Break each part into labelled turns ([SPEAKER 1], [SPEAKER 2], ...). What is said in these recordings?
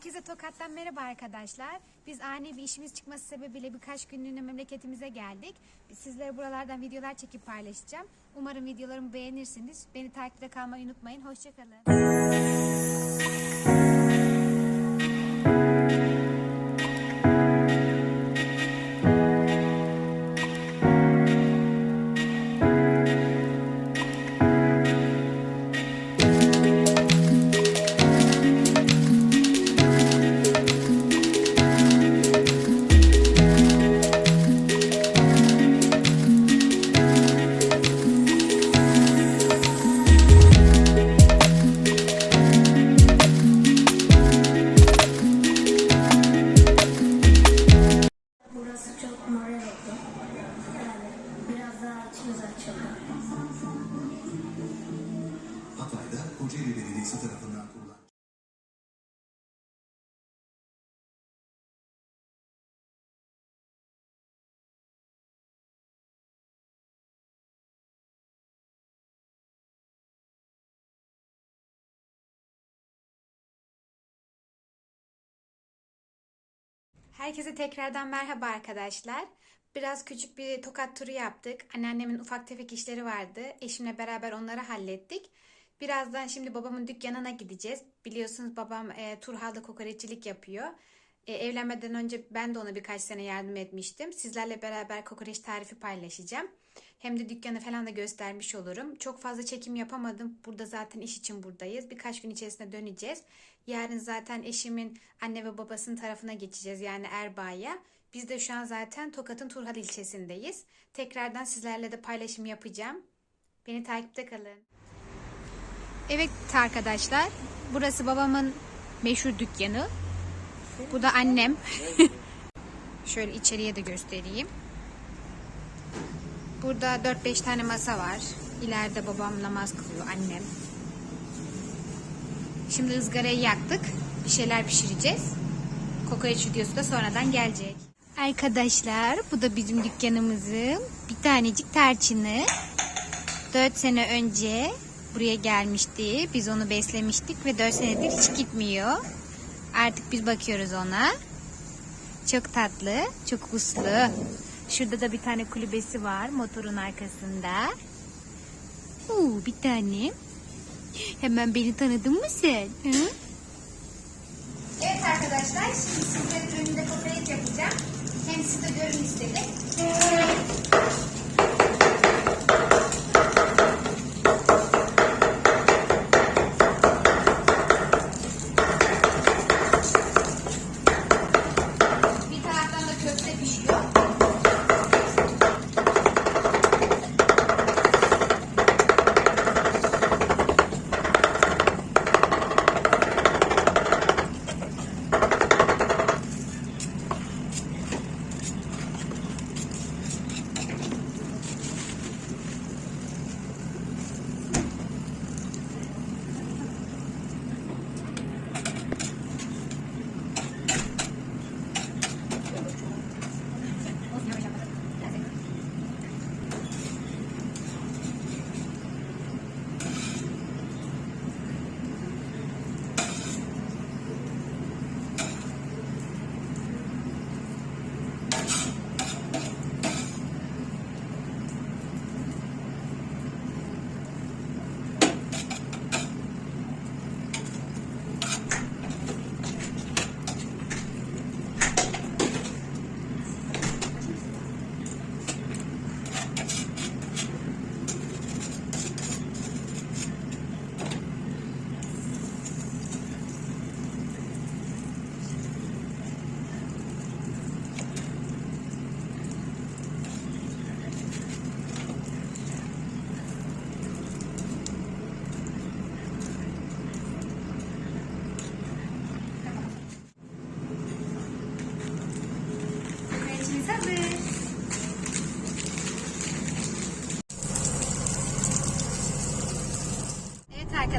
[SPEAKER 1] Herkese Tokat'tan merhaba arkadaşlar. Biz ani bir işimiz çıkması sebebiyle birkaç günlüğüne memleketimize geldik. Sizlere buralardan videolar çekip paylaşacağım. Umarım videolarımı beğenirsiniz. Beni takipte kalmayı unutmayın. Hoşçakalın.
[SPEAKER 2] Hatay'da Kocaeli Belediyesi tarafından kurulan
[SPEAKER 1] Herkese tekrardan merhaba arkadaşlar. Biraz küçük bir tokat turu yaptık. Anneannemin ufak tefek işleri vardı. Eşimle beraber onları hallettik. Birazdan şimdi babamın dükkanına gideceğiz. Biliyorsunuz babam e, Turhal'da kokoreççilik yapıyor. E, evlenmeden önce ben de ona birkaç sene yardım etmiştim. Sizlerle beraber kokoreç tarifi paylaşacağım. Hem de dükkanı falan da göstermiş olurum. Çok fazla çekim yapamadım. Burada zaten iş için buradayız. Birkaç gün içerisinde döneceğiz. Yarın zaten eşimin anne ve babasının tarafına geçeceğiz. Yani Erbaa'ya. Biz de şu an zaten Tokat'ın Turhal ilçesindeyiz. Tekrardan sizlerle de paylaşım yapacağım. Beni takipte kalın. Evet arkadaşlar. Burası babamın meşhur dükkanı. Bu da annem. Şöyle içeriye de göstereyim. Burada 4-5 tane masa var. İleride babam namaz kılıyor, annem. Şimdi ızgarayı yaktık. Bir şeyler pişireceğiz. Kokoreç videosu da sonradan gelecek. Arkadaşlar bu da bizim dükkanımızın bir tanecik tarçını. 4 sene önce buraya gelmişti. Biz onu beslemiştik ve 4 senedir hiç gitmiyor. Artık biz bakıyoruz ona. Çok tatlı, çok uslu. Şurada da bir tane kulübesi var motorun arkasında. Oo, bir tane. Hemen beni tanıdın mı sen? Hı? Evet arkadaşlar şimdi sizlerin önünde kokoreç yapacağım. Hem siz de görün istedim.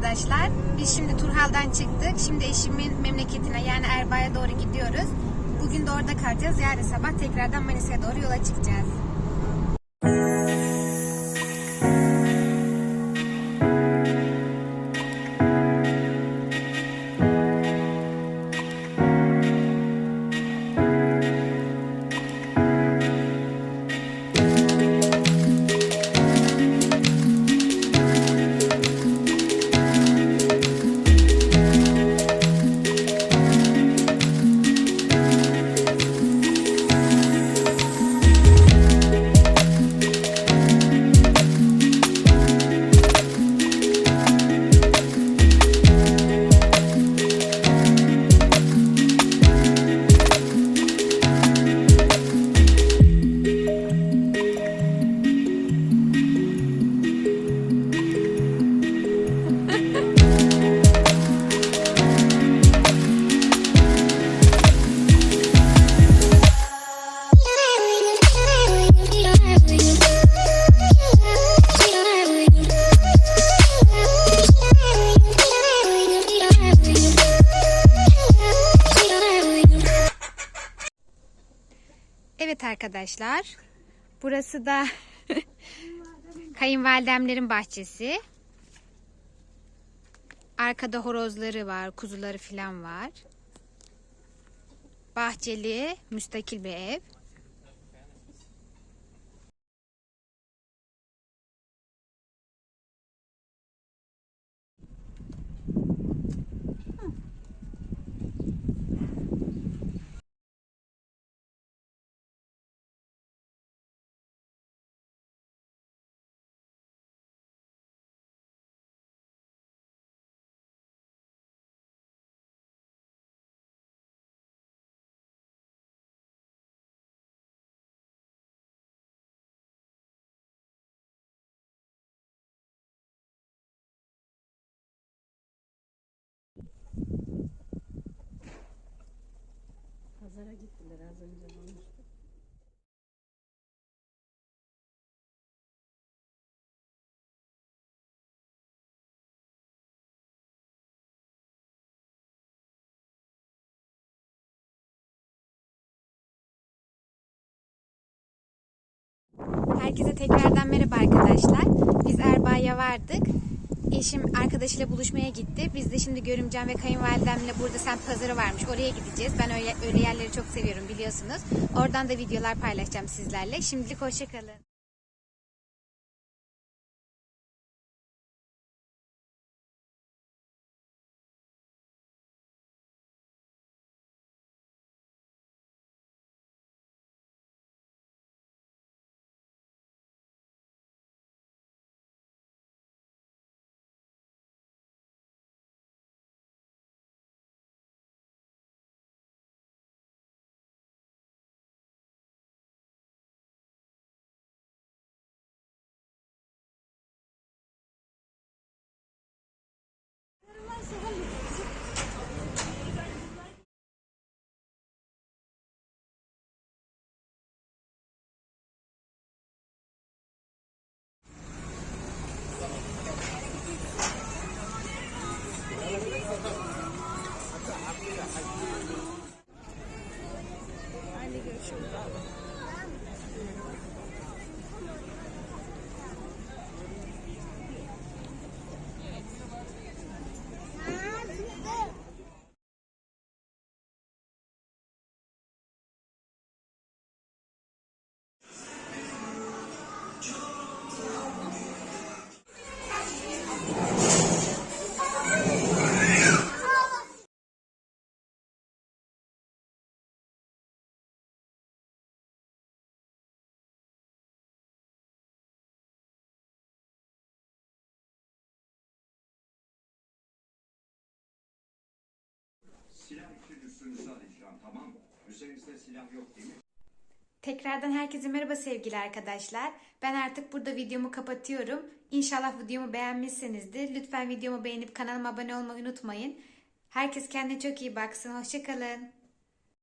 [SPEAKER 1] Arkadaşlar, biz şimdi Turhal'dan çıktık. Şimdi eşimin memleketine yani Erbaa'ya doğru gidiyoruz. Bugün de orada kalacağız. Yarın sabah tekrardan Manisa'ya doğru yola çıkacağız. Arkadaşlar. Burası da kayınvalidemlerin bahçesi. Arkada horozları var, kuzuları falan var. Bahçeli, müstakil bir ev.
[SPEAKER 3] Pazara gittiler az önce konuştuk.
[SPEAKER 1] Herkese tekrardan merhaba arkadaşlar. Biz Erbaa'ya vardık. Eşim arkadaşıyla buluşmaya gitti. Biz de şimdi görümcem ve kayınvalidemle burada semt pazarı varmış. Oraya gideceğiz. Ben öyle, öyle yerleri çok seviyorum biliyorsunuz. Oradan da videolar paylaşacağım sizlerle. Şimdilik hoşçakalın. Tekrardan herkese merhaba sevgili arkadaşlar. Ben artık burada videomu kapatıyorum. İnşallah videomu beğenmişsinizdir. Lütfen videomu beğenip kanalıma abone olmayı unutmayın. Herkes kendine çok iyi baksın. Hoşçakalın.